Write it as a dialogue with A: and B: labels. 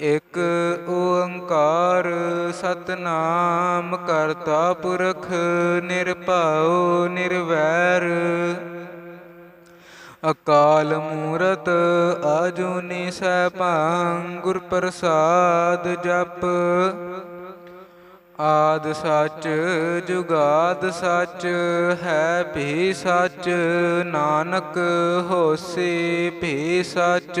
A: ਇਕ ਓੰਕਾਰ ਸਤਨਾਮ ਕਰਤਾ ਪੁਰਖ ਨਿਰਭਉ ਨਿਰਵੈਰ। ਅਕਾਲ ਮੂਰਤ ਅਜੂਨੀ ਸੈਭੰ ਗੁਰ ਪ੍ਰਸਾਦ ਜਪ। ਆਦ ਸੱਚ ਜੁਗਾਦ ਸੱਚ ਹੈ ਭੀ ਸੱਚ। ਨਾਨਕ ਹੋਸੀ ਭੀ ਸੱਚ।